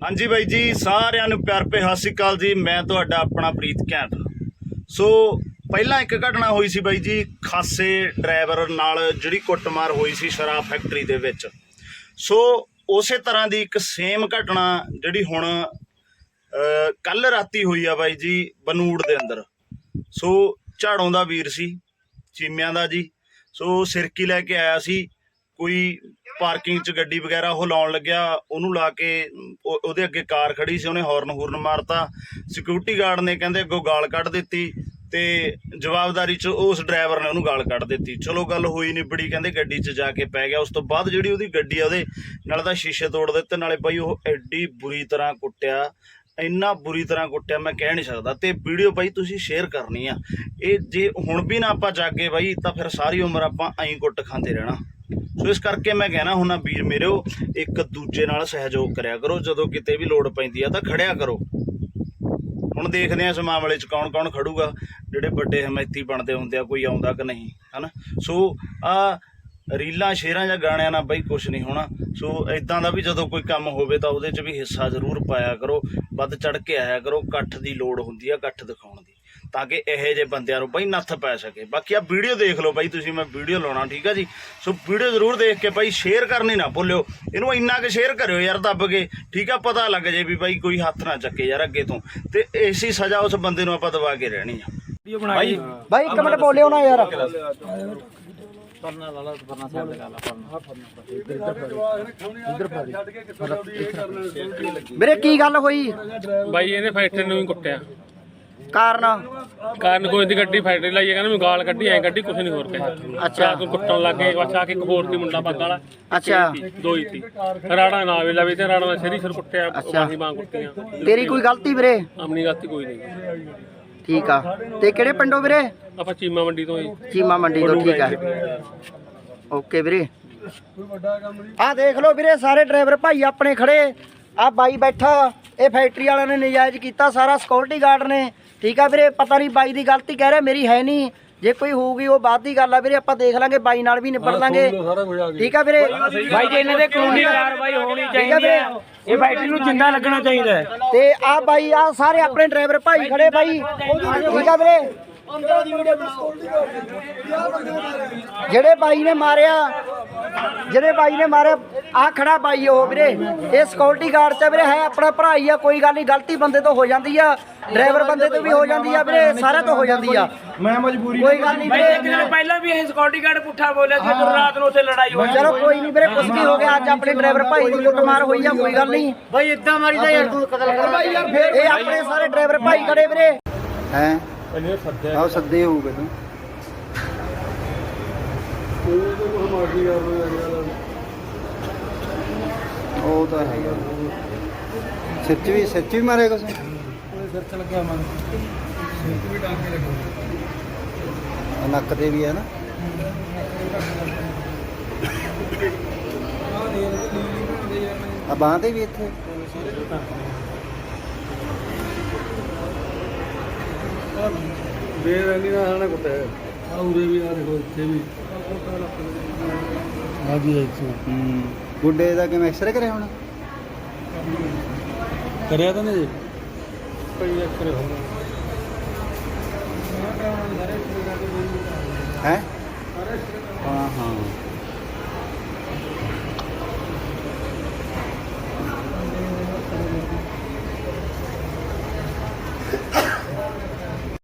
ਹਾਂਜੀ ਬਾਈ ਜੀ, ਸਾਰਿਆਂ ਨੂੰ ਪਿਆਰ ਭੇ ਸਤਿ ਸ਼੍ਰੀ ਅਕਾਲ ਜੀ। ਮੈਂ ਤੁਹਾਡਾ ਆਪਣਾ ਪ੍ਰੀਤ ਘੈਂਟ ਸੋ, ਪਹਿਲਾਂ ਇੱਕ ਘਟਨਾ ਹੋਈ ਸੀ ਬਾਈ ਜੀ, ਖਾਸੇ ਡਰਾਈਵਰ ਨਾਲ ਜਿਹੜੀ ਕੁੱਟਮਾਰ ਹੋਈ ਸੀ ਸ਼ਰਾਬ ਫੈਕਟਰੀ ਦੇ ਵਿੱਚ। ਸੋ, ਉਸੇ ਤਰ੍ਹਾਂ ਦੀ ਇੱਕ ਸੇਮ ਘਟਨਾ ਜਿਹੜੀ ਹੁਣ ਕੱਲ ਰਾਤੀ ਹੋਈ ਆ ਬਾਈ ਜੀ, ਬਨੂੜ ਦੇ ਅੰਦਰ। ਸੋ, ਝਾੜੋਂ ਦਾ ਵੀਰ ਸੀ, ਚੀਮਿਆਂ ਦਾ ਜੀ। ਸੋ, ਸਿਰਕੀ ਲੈ ਕੇ ਆਇਆ ਸੀ। ਕੋਈ ਪਾਰਕਿੰਗ 'ਚ ਗੱਡੀ ਵਗੈਰਾ ਉਹ ਲਾਉਣ ਲੱਗਿਆ, ਉਹਨੂੰ ਲਾ ਕੇ ਉਹਦੇ ਅੱਗੇ ਕਾਰ ਖੜੀ ਸੀ, ਉਹਨੇ ਹਾਰਨ ਹੂਰਨ ਮਾਰਤਾ। ਸਿਕਿਉਰਿਟੀ ਗਾਰਡ ਨੇ ਕਹਿੰਦੇ ਅੱਗੋਂ ਗਾਲ ਕੱਢ ਦਿੱਤੀ ਤੇ ਜਵਾਬਦਾਰੀ 'ਚ ਉਸ ਡਰਾਈਵਰ ਨੇ ਉਹਨੂੰ ਗਾਲ ਕੱਢ ਦਿੱਤੀ। ਚਲੋ ਗੱਲ ਹੋਈ ਨਹੀਂ ਬੜੀ, ਕਹਿੰਦੇ ਗੱਡੀ 'ਚ ਜਾ ਕੇ ਪੈ ਗਿਆ। ਉਸ ਤੋਂ ਬਾਅਦ ਜਿਹੜੀ ਉਹਦੀ ਗੱਡੀ ਆ, ਉਹਦੇ ਨਾਲ ਤਾਂ ਸ਼ੀਸ਼ੇ ਤੋੜ ਦਿੱਤੇ, ਨਾਲੇ ਬਾਈ ਉਹ ਐਡੀ ਬੁਰੀ ਤਰ੍ਹਾਂ ਕੁੱਟਿਆ। ਇੰਨਾ ਬੁਰੀ ਤਰ੍ਹਾਂ ਕੁੱਟਿਆ, ਮੈਂ ਕਹਿ ਨਹੀਂ ਸਕਦਾ। ਤੇ ਵੀਡੀਓ ਬਾਈ ਤੁਸੀਂ ਸ਼ੇਅਰ ਕਰਨੀ ਆ। ਇਹ ਜੇ ਹੁਣ ਵੀ ਨਾ ਆਪਾਂ ਜਾਗੇ ਬਾਈ, ਤਾਂ ਫਿਰ ਸਾਰੀ ਉਮਰ ਆਪਾਂ ਐਂ ਕੁੱਟ ਖਾਂਦੇ ਰਹਿਣਾ। ਸੋ ਇਸ ਕਰਕੇ ਮੈਂ ਕਹਿਣਾ ਹੁੰਦਾ ਵੀਰ ਮੇਰਿਓ, ਇੱਕ ਦੂਜੇ ਨਾਲ ਸਹਿਯੋਗ ਕਰਿਆ ਕਰੋ, ਜਦੋਂ ਕਿਤੇ ਵੀ ਲੋੜ ਪੈਂਦੀ ਆ ਤਾਂ ਖੜਿਆ ਕਰੋ। ਹੁਣ ਦੇਖਦੇ ਆ ਇਸ ਮਾਮਲੇ 'ਚ ਕੌਣ ਕੌਣ ਖੜੂਗਾ, ਜਿਹੜੇ ਵੱਡੇ ਹਮਾਇਤੀ ਬਣਦੇ ਹੁੰਦੇ ਆ, ਕੋਈ ਆਉਂਦਾ ਕਿ ਨਹੀਂ, ਹਨਾ? ਸੋ ਆ ਰੀਲਾਂ, ਸ਼ੇਰਾਂ ਜਾਂ ਗਾਣਿਆਂ ਨਾਲ ਬਈ ਕੁਝ ਨਹੀਂ ਹੋਣਾ। ਸੋ ਇਦਾਂ ਦਾ ਵੀ ਜਦੋਂ ਕੋਈ ਕੰਮ ਹੋਵੇ ਤਾਂ ਉਹਦੇ 'ਚ ਵੀ ਹਿੱਸਾ ਜ਼ਰੂਰ ਪਾਇਆ ਕਰੋ, ਵੱਧ ਚੜ ਕੇ ਆਇਆ ਕਰੋ, ਇਕੱਠ ਦੀ ਲੋੜ ਹੁੰਦੀ ਆ, ਇਕੱਠ ਦਿਖਾਉਣ ਦੀ। ਤਾਂ ਕਿ ਇਹੋ ਜਿਹੇ ਬੰਦਿਆਂ ਨੂੰ ਬਈ ਨੱਥ ਪੈ ਸਕੇ। ਬਾਕੀ ਆ ਵੀਡੀਓ ਦੇਖ ਲਓ ਬਾਈ ਤੁਸੀਂ ਮੈਂ ਵੀਡੀਓ ਲਾਉਣਾ ਠੀਕ ਆ ਜੀ? ਸੋ ਵੀਡੀਓ ਜ਼ਰੂਰ ਦੇਖ ਕੇ ਬਾਈ ਸ਼ੇਅਰ ਕਰਨੀ ਨਾ ਭੁੱਲਿਓ। ਇਹਨੂੰ ਇੰਨਾ ਕੁ ਸ਼ੇਅਰ ਕਰਿਓ ਯਾਰ ਦੱਬ ਕੇ। ਠੀਕ ਆ ਪਤਾ ਲੱਗ ਜੇ ਵੀ ਬਾਈ ਕੋਈ ਹੱਥ ਨਾ ਚੱਕੇ ਯਾਰ ਅੱਗੇ ਤੋਂ। ਤੇ ਐਸੀ ਸਜ਼ਾ ਉਸ ਬੰਦੇ ਨੂੰ ਆਪਾਂ ਦਵਾ ਕੇ ਰਹਿਣੀ ਆ। ਭਾਈ ਬਾਈ ਇੱਕ ਮਿੰਟ ਬੋਲਿਓ ਨਾ ਯਾਰ। ਵੀਰੇ ਕੀ ਗੱਲ ਹੋਈ? ਬਾਈ ਇਹਨੇ ਫੈਕਟਰੀ ਨੂੰ ਹੀ ਕੁੱਟਿਆ। ਕਾਰਨ? ਕਾਰਨ ਕੋਈ ਦੀ ਗੱਡੀ ਫੈਕਟਰੀ ਲਾਈ ਹੈ ਕਹਿੰਦਾ ਮੈਂ ਗਾਲ ਕੱਢੀ ਐ ਕੱਢੀ ਕੁਛ ਨਹੀਂ ਹੋਰ ਕਿਹਾ। ਅੱਛਾ। ਰਾਤ ਨੂੰ ਕੁੱਟਣ ਲੱਗੇ ਬਸ ਆ ਕੇ ਇੱਕ ਹੋਰ ਦੀ ਮੁੰਡਾ ਪੱਗ ਵਾਲਾ ਅੱਛਾ। ਦੋ ਹੀ ਸੀ। ਰਾੜਾ ਨਾ ਵੇਲਾ ਵੀ ਤੇ ਰਾੜਾ ਦਾ ਸ਼ਰੀ ਸਿਰ ਕੁੱਟਿਆ ਅੱਛਾ। ਬਾਹੀ ਬਾਹ ਕੁੱਟੀਆਂ। ਤੇਰੀ ਕੋਈ ਗਲਤੀ ਵੀਰੇ? ਆਪਣੀ ਗਲਤੀ ਕੋਈ ਨਹੀਂ ਠੀਕ ਆ। ਤੇ ਕਿਹੜੇ ਪਿੰਡੋਂ ਵੀਰੇ? ਆਪਾਂ ਚੀਮਾ ਮੰਡੀ ਤੋਂ ਹੀ ਚੀਮਾ ਮੰਡੀ ਤੋਂ ਠੀਕ ਆ। ਓਕੇ ਵੀਰੇ। ਆ ਦੇਖ ਲਓ ਵੀਰੇ ਸਾਰੇ ਡਰਾਈਵਰ ਭਾਈ ਆਪਣੇ ਖੜੇ। ਆ ਬਾਈ ਬੈਠਾ। ਇਹ ਫੈਕਟਰੀ ਵਾਲਿਆਂ ਨੇ ਨਜਾਇਜ਼ ਕੀਤਾ ਸਾਰਾ ਸਿਕਿਉਰਿਟੀ ਗਾਰਡ ਨੇ। ਠੀਕ ਆ ਵੀਰੇ ਪਤਾ ਨਹੀਂ ਬਾਈ ਦੀ ਗਲਤੀ ਕਹਿ ਰਿਹਾ ਮੇਰੀ ਹੈ ਨਹੀਂ। ਜੇ ਕੋਈ ਹੋਊਗੀ ਉਹ ਬਾਅਦ ਦੀ ਗੱਲ ਆ ਵੀਰੇ ਆਪਾਂ ਦੇਖ ਲਾਂਗੇ ਬਾਈ ਨਾਲ ਵੀ ਨਿਬੜ ਲਾਂਗੇ। ਠੀਕ ਆ ਵੀਰੇ? ਭਾਈ ਜੀ ਇਹਨਾਂ ਦੇ ਕਾਨੂੰਨੀ ਕਾਰਵਾਈ ਹੋਣੀ ਚਾਹੀਦੀ ਹੈ ਇਹ ਫੈਕਟਰੀ ਨੂੰ ਜਿੰਦਾ ਲੱਗਣਾ ਚਾਹੀਦਾ ਹੈ। ਤੇ ਆ ਬਾਈ ਆ ਸਾਰੇ ਆਪਣੇ ਡਰਾਈਵਰ ਭਾਈ ਖੜੇ ਬਾਈ। ਠੀਕ ਆ ਵੀਰੇ? ਜਿਹੜੇ ਬਾਈ ਨੇ ਮਾਰਿਆ ਜਿਹੜੇ ਬਾਈ ਨੇ ਮਾਰਿਆ ਆ ਖੜਾ ਬਾਈ ਉਹ ਵੀਰੇ। ਇਹ ਸਿਕਿਉਰਿਟੀ ਗਾਰਡ ਚ ਵੀਰੇ ਹੈ ਆਪਣਾ ਭਰਾ ਹੀ ਆ ਕੋਈ ਗੱਲ ਨਹੀਂ ਗਲਤੀ ਬੰਦੇ ਤੋਂ ਹੋ ਜਾਂਦੀ ਆ ਡਰਾਈਵਰ ਬੰਦੇ ਤੋਂ ਵੀ ਹੋ ਜਾਂਦੀ ਆ ਵੀਰੇ ਸਾਰਿਆਂ ਤੋਂ ਹੋ ਜਾਂਦੀ ਆ। ਮੈਂ ਮਜਬੂਰੀ ਕੋਈ ਗੱਲ ਨਹੀਂ ਇੱਕ ਦਿਨ ਪਹਿਲਾਂ ਵੀ ਇਹ ਸਿਕਿਉਰਿਟੀ ਗਾਰਡ ਪੁੱਠਾ ਬੋਲਿਆ ਸੀ ਜਦੋਂ ਰਾਤ ਨੂੰ ਉੱਥੇ ਲੜਾਈ ਹੋਈ। ਚਲੋ ਕੋਈ ਨਹੀਂ ਵੀਰੇ ਕੁਝ ਵੀ ਹੋ ਗਿਆ ਅੱਜ ਆਪਣੇ ਡਰਾਈਵਰ ਭਾਈ ਦੀ ਕੁੱਟਮਾਰ ਹੋਈ ਆ ਕੋਈ ਗੱਲ ਨਹੀਂ। ਭਾਈ ਇਦਾਂ ਮਾਰੀ ਤਾਂ ਯਾਰ ਤੂੰ ਕਤਲ ਕਰ। ਭਾਈ ਯਾਰ ਫੇਰ ਇਹ ਆਪਣੇ ਸਾਰੇ ਡਰਾਈਵਰ ਭਾਈ ਖੜੇ ਵੀਰੇ। ਹੈ? ਆਹ ਸੱਦੇ ਹੋਊਗੇ ਤੂੰ। ਉਹ ਤਾਂ ਹੈਗਾ ਸੱਚ ਵੀ ਸੱਚ ਵੀ ਮਾਰਿਆ ਕੁਛ ਆਹ ਨੱਕ ਤੇ ਵੀ ਹੈ ਨਾ। ਆ ਬਾਂਹ ਤੇ ਵੀ ਇੱਥੇ। ਬੇਰੰਗੀ ਨਾਲ ਸਾਡਾ ਕੁੱਤਾ ਆ ਉਰੇ ਵੀ ਆ ਦੇਖੋ ਇੱਥੇ ਵੀ। ਆ ਵੀ ਇੱਥੇ। ਹੂੰ। ਗੁੱਡੇ ਦਾ ਕਿਵੇਂ ਐਕਸਰੇ ਕਰਿਆ ਹੁਣ? ਕਰਿਆ ਤਾਂ ਨਹੀਂ ਪਈ ਕਰੇ ਹੋਣਾ। ਹੈ ਹਾਂ ਹਾਂ